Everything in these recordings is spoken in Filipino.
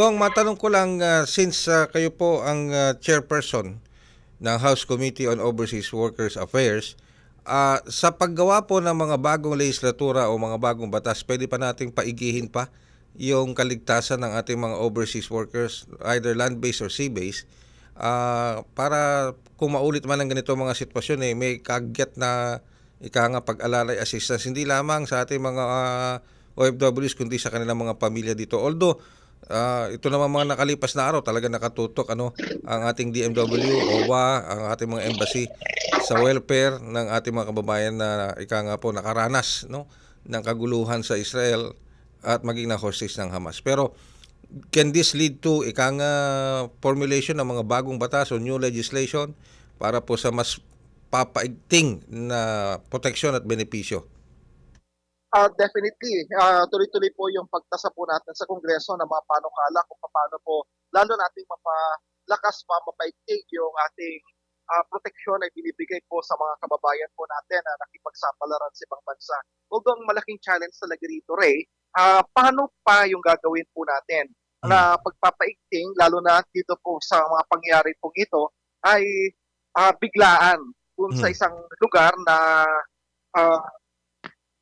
Kung matanong ko lang, ah, since ah, kayo po ang ah, chairperson ng House Committee on Overseas Workers Affairs, ah, sa paggawa po ng mga bagong legislatura o mga bagong batas, pwede pa nating paigihin pa yung kaligtasan ng ating mga overseas workers, either land-based or sea-based, ah, para kung maulit man ang ganito mga sitwasyon, eh, may kagyat na ika nga pag-alalay assistance, hindi lamang sa ating mga ah, OFWs, kundi sa kanilang mga pamilya dito. Although, Ah, ito naman mga nakalipas na araw talaga nakatutok ano ang ating DMW, OWA, ang ating mga embassy sa welfare ng ating mga kababayan na ika nga po nakaranas no ng kaguluhan sa Israel at maging na hostage ng Hamas. Pero can this lead to ika nga formulation ng mga bagong batas o new legislation para po sa mas papaigting na proteksyon at benepisyo? Ah, definitely. Ah, tuloy-tuloy po yung pagtasa po natin sa Kongreso ng mga panukala kung paano po lalo nating mapalakas pa, mapaigting yung ating ah, proteksyon ay binibigay po sa mga kababayan po natin na nakipagsapalaran sa ibang bansa. Although ang malaking challenge talaga rito, Ray, ah, paano pa yung gagawin po natin na pagpapaigting, lalo na dito po sa mga pangyayari pong ito, ay ah, biglaan kung sa Hmm. isang lugar na ah,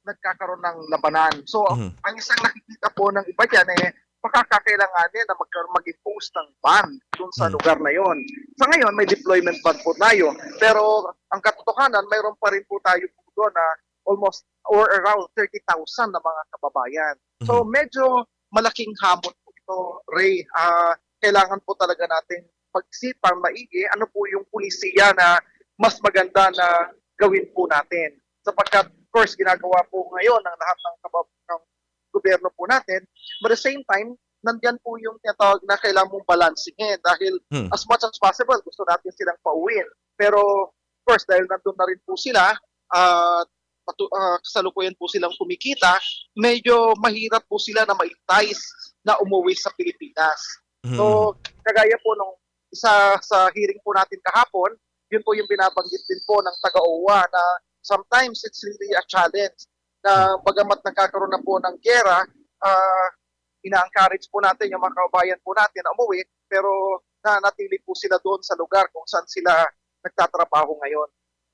nagkakaroon ng labanan. So, Mhm. ang isang nakikita po ng iba dyan eh, makakakailanganin na magkaroon mag-impose ng ban dun sa Mhm. lugar na yon. Sa ngayon, may deployment ban po tayo. Pero ang katotohanan, mayroon pa rin po tayo po doon na almost or around 30,000 na mga kababayan. So, medyo malaking hamon po ito, Ray. Ah, kailangan po talaga natin pagsipang maigi ano po yung pulisiya na mas maganda na gawin po natin. Sapagkat, of course, ginagawa po ngayon ng lahat ng, kabab- ng gobyerno po natin. But at the same time, nandyan po yung tinatawag na kailangan mong balancingin dahil Hmm. as much as possible, gusto natin silang pauwiin. Pero, of course, dahil nandun na rin po sila, at patu- ah, kasalukuyan po silang kumikita, medyo mahirap po sila na ma-entice na umuwi sa Pilipinas. Mhm. So, kagaya po nung isa sa hearing po natin kahapon, yun po yung binabanggit din po ng taga-OWA na sometimes it's really a challenge na bagamat nagkakaroon na po ng gera, ah ina-encourage po natin yung mga kababayan po natin na umuwi, pero nanatili po sila doon sa lugar kung saan sila nagtatrabaho ngayon.